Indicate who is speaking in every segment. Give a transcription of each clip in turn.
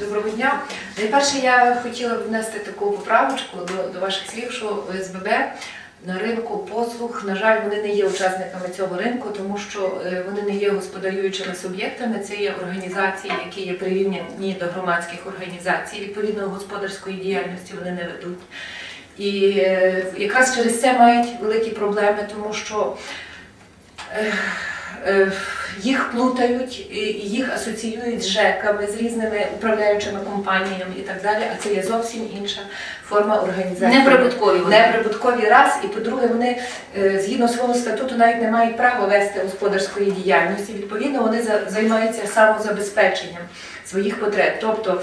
Speaker 1: Доброго дня. Найперше я хотіла б внести таку поправочку до, до ваших слів, що ОСББ на ринку послуг, на жаль, вони не є учасниками цього ринку, тому що е, вони не є господарюючими суб'єктами. Це є організації, які є прирівняні до громадських організацій. Відповідно, господарської діяльності вони не ведуть. І е, якраз через це мають великі проблеми, тому що е, е, їх плутають їх асоціюють з ЖЕКами, з різними управляючими компаніями і так далі, а це є зовсім інша форма організації.
Speaker 2: Неприбуткові вони.
Speaker 1: Неприбуткові раз, і по-друге, вони е, згідно свого статуту навіть не мають права вести господарської діяльності. Відповідно, вони за- займаються самозабезпеченням своїх потреб. Тобто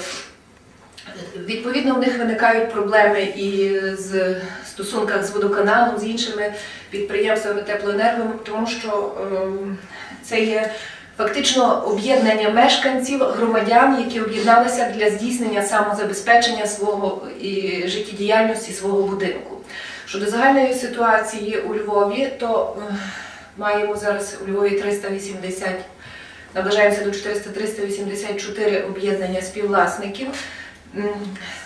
Speaker 1: Відповідно, в них виникають проблеми і з стосунках з водоканалом, з іншими підприємствами теплоенерго, тому що ем, це є фактично об'єднання мешканців, громадян, які об'єдналися для здійснення самозабезпечення свого і життєдіяльності свого будинку. Щодо загальної ситуації у Львові, то е, маємо зараз у Львові 380, наближаємося до 400-384 об'єднання співвласників.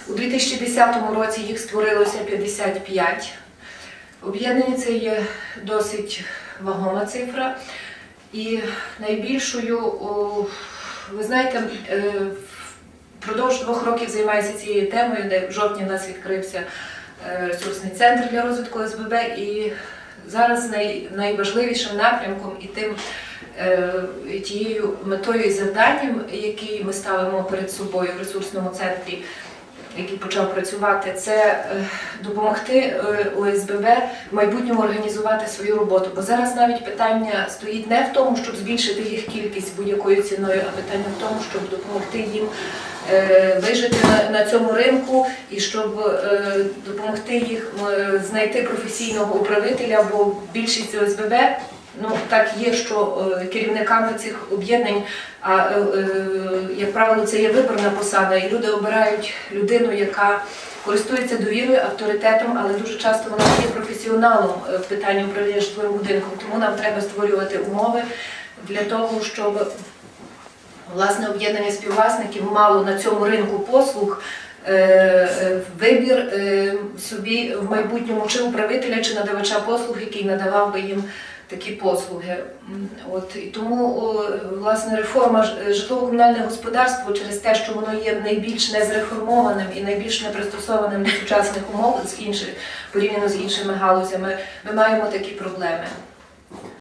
Speaker 1: У 2010 році їх створилося 55. Об'єднання це є досить вагома цифра. І найбільшою, ви знаєте, е, впродовж двох років займаюся цією темою, де в жовтні в нас відкрився е, ресурсний центр для розвитку СББ. І зараз най, найважливішим напрямком і тим е, і тією метою і завданням, які ми ставимо перед собою в ресурсному центрі, який почав працювати, це е, допомогти е, ОСББ в майбутньому організувати свою роботу. Бо зараз навіть питання стоїть не в тому, щоб збільшити їх кількість будь-якою ціною, а питання в тому, щоб допомогти їм е, вижити на, цьому ринку і щоб допомогти їх знайти професійного управителя, бо більшість ОСББ Ну так є, що е, керівниками цих об'єднань, а е, е, як правило, це є виборна посада, і люди обирають людину, яка користується довірою, авторитетом, але дуже часто вона є професіоналом в питанні управління житловим будинком. Тому нам треба створювати умови для того, щоб власне об'єднання співвласників мало на цьому ринку послуг. Вибір собі в майбутньому чи управителя, чи надавача послуг, який надавав би їм такі послуги. От і тому власне реформа е, житлово-комунальне господарство через те, що воно є найбільш незреформованим і найбільш непристосованим до сучасних умов з інших порівняно з іншими галузями, ми маємо такі проблеми.